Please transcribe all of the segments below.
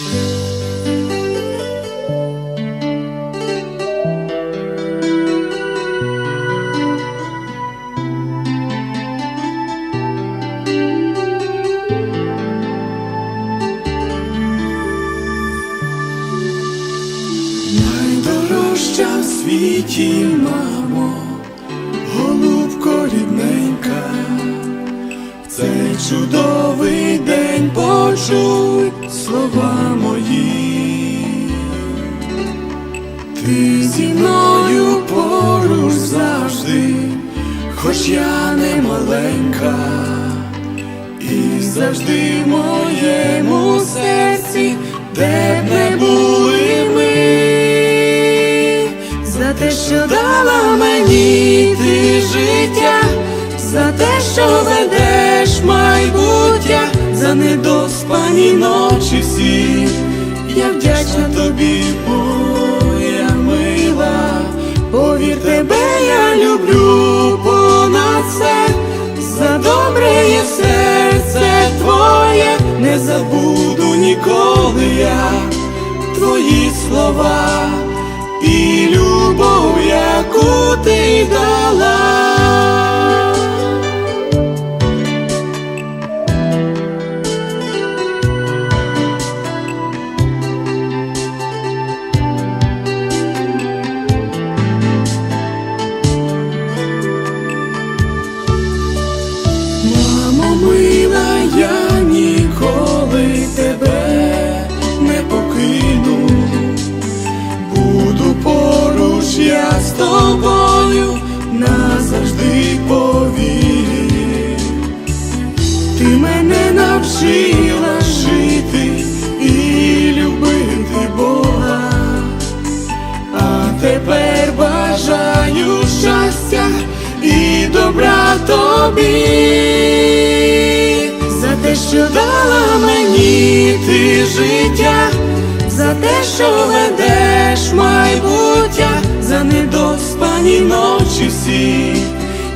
Найдорожча в світі, мамо, голубко цей почуй слова мої. Ти зі мною поруч завжди, хоч я не маленька, і завжди в моєму серці, де б не були ми, за те, що дала мені ти життя, за те, що ведеш майбуття, за недоспані ночі всі, я вдячна тобі, моя мила, повір тебе, я люблю понад все, за добре є серце твоє, не забуду ніколи я твої слова. І любов, яку тобою назавжди повір. Ти мене навчила жити і любити Бога. А тепер бажаю щастя і добра тобі, за те, що дала мені ти життя, за те, що ведеш майбуття, за недоспані ночі всі,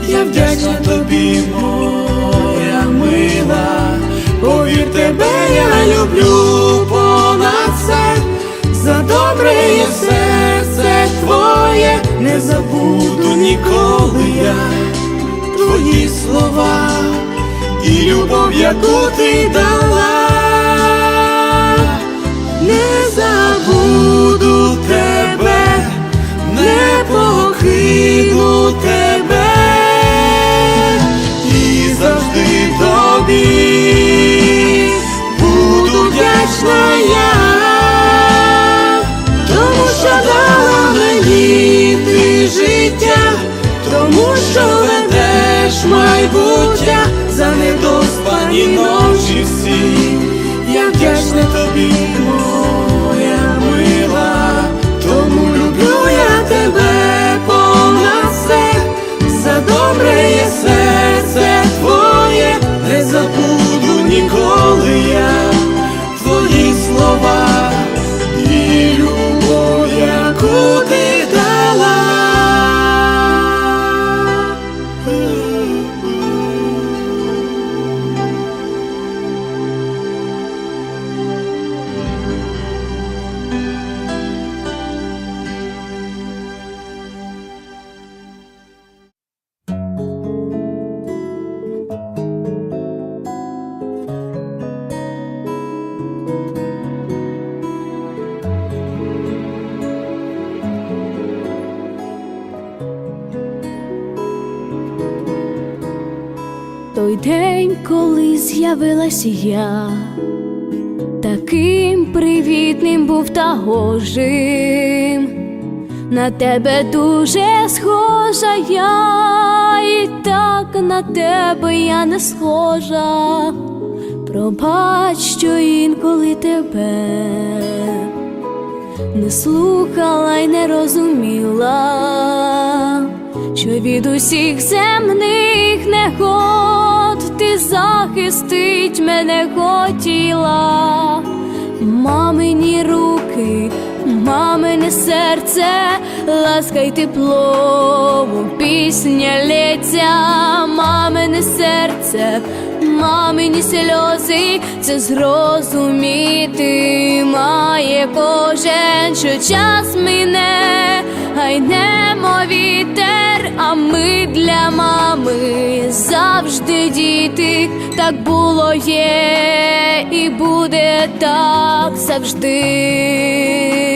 я вдячна тобі, моя мила, повір тебе, я люблю понад все. За добре є серце твоє, не забуду ніколи я твої слова. І любов, яку ти дала, майбуття за недоспані ночі всі. Я вдячна тобі, Той день, коли з'явилась я, таким привітним був та гожим, на тебе дуже схожа я, і так на тебе я не схожа. Пробач, що інколи тебе не слухала й не розуміла, що від усіх земних негод ти захистить мене хотіла, мамині руки, мамине серце, ласка й тепло, пісня лється, мамине серце, мамині сльози, це зрозуміти має кожен, що час мине, гайнемо вітер, ми для мами завжди діти, так було є і буде так завжди.